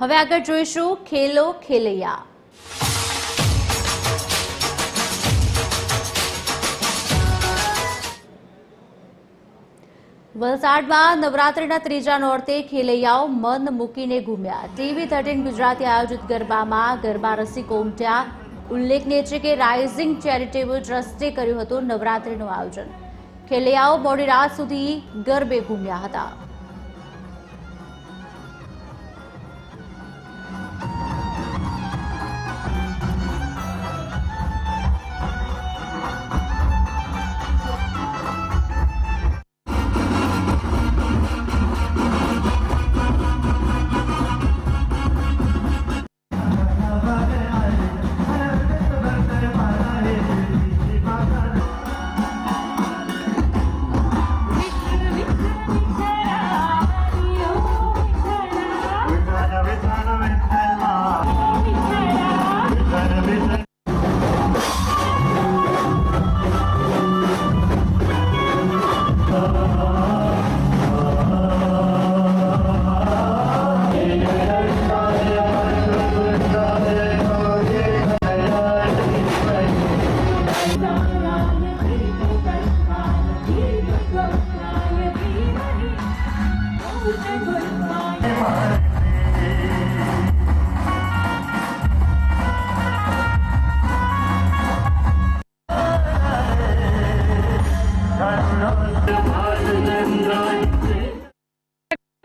હવે આગળ જોઈશું ખેલો ખેલૈયા. વલસાડમાં નવરાત્રિના ત્રીજા નોરતે ખેલૈયાઓ મન મૂકીને ઘૂમ્યા. ટીવી થર્ટીન ગુજરાતી આયોજિત ગરબામાં ગરબા રસિકો ઉમટ્યા. ઉલ્લેખનીય છે કે રાઇઝિંગ ચેરિટેબલ ટ્રસ્ટે કર્યું હતું નવરાત્રિનું આયોજન. ખેલૈયાઓ મોડી રાત સુધી ગરબે ઘૂમ્યા હતા.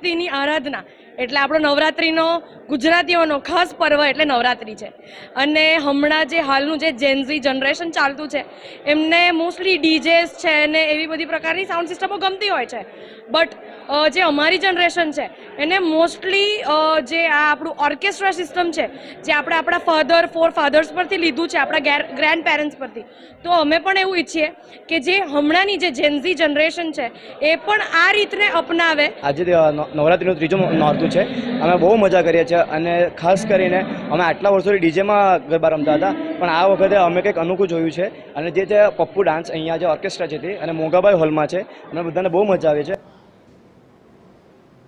નવરાત્રિની આરાધના. એટલે આપણો નવરાત્રિનો ગુજરાતીઓનો ખાસ પર્વ એટલે નવરાત્રિ છે. અને હમણાં જે હાલનું જે જેન્ઝી જનરેશન ચાલતું છે, એમને મોસ્ટલી ડીજેસ છે ને એવી બધી પ્રકારની સાઉન્ડ સિસ્ટમો ગમતી હોય છે. બટ જે અમારી જનરેશન છે, એને મોસ્ટલી જે આ આપણું ઓર્કેસ્ટ્રા સિસ્ટમ છે, જે આપણે આપણા ફાધર ફોર ફાધર્સ પરથી લીધું છે, આપણા ગ્રેન્ડ પેરેન્ટ્સ પરથી. તો અમે પણ એવું ઈચ્છીએ કે જે હમણાંની જે જેન્ઝી જનરેશન છે, એ પણ આ રીતને અપનાવે. આજે નવરાત્રિનો ત્રીજો ત્રીજું નોરતું છે. અમે બહુ મજા કરીએ છીએ અને ખાસ કરીને અમે આટલા વર્ષોથી ડીજેમાં ગરબા રમતા હતા, પણ આ વખતે અમે કંઈક અનોખું જોયું છે. અને જે છે પપ્પુ ડાન્સ અહીંયા જે ઓર્કેસ્ટ્રા છે તે અને મોગાભાઈ હોલમાં છે. અને બધાને બહુ મજા આવે છે.